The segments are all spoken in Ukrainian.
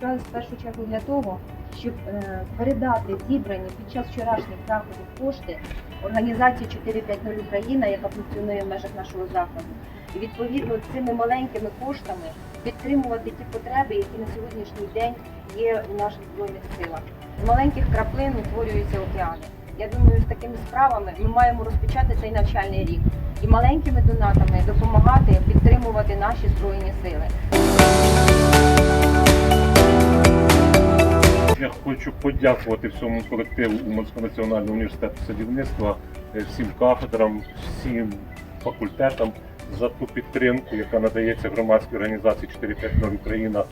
зібрались в першу чергу для того, щоб е, передати зібрані під час вчорашніх заходів кошти організації 450 Україна, яка функціонує в межах нашого закладу. І відповідно цими маленькими коштами підтримувати ті потреби, які на сьогоднішній день є у наших збройних силах. З маленьких краплин утворюються океани. Я думаю, з такими справами ми маємо розпочати цей навчальний рік і маленькими донатами допомагати підтримувати наші збройні сили. Я хочу подякувати всьому колективу Уманського національного університету садівництва, е, всім кафедрам, всім факультетам за ту підтримку, яка надається громадській організації 450 Україна,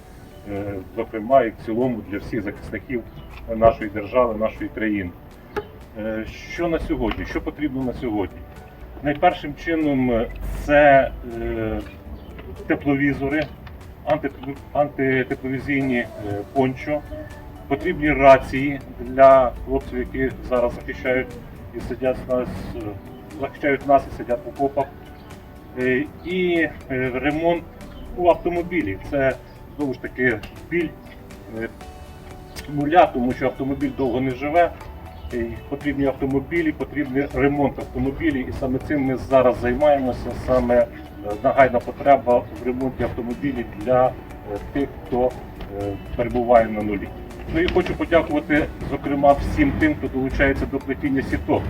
е, зокрема і в цілому для всіх захисників нашої держави, нашої країни. Е, Що на сьогодні? Що потрібно на сьогодні? Найпершим чином це тепловізори, антитепловізійні пончо, потрібні рації для хлопців, які зараз захищають і сидять нас, захищають нас і сидять в окопах. Е, І е, ремонт у автомобілі. Це знову ж таки біль е, нуля, тому що автомобіль довго не живе. Потрібні автомобілі, потрібний ремонт автомобілів, і саме цим ми зараз займаємося. Саме нагайна потреба в ремонті автомобілів для тих, хто перебуває на нулі. Ну і хочу подякувати, зокрема, всім тим, хто долучається до плетіння сіток,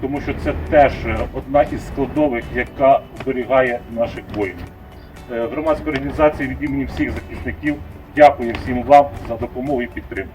тому що це теж е, одна із складових, яка зберігає наших воїнів. Е, Громадська організація від імені всіх захисників дякує всім вам за допомогу і підтримку.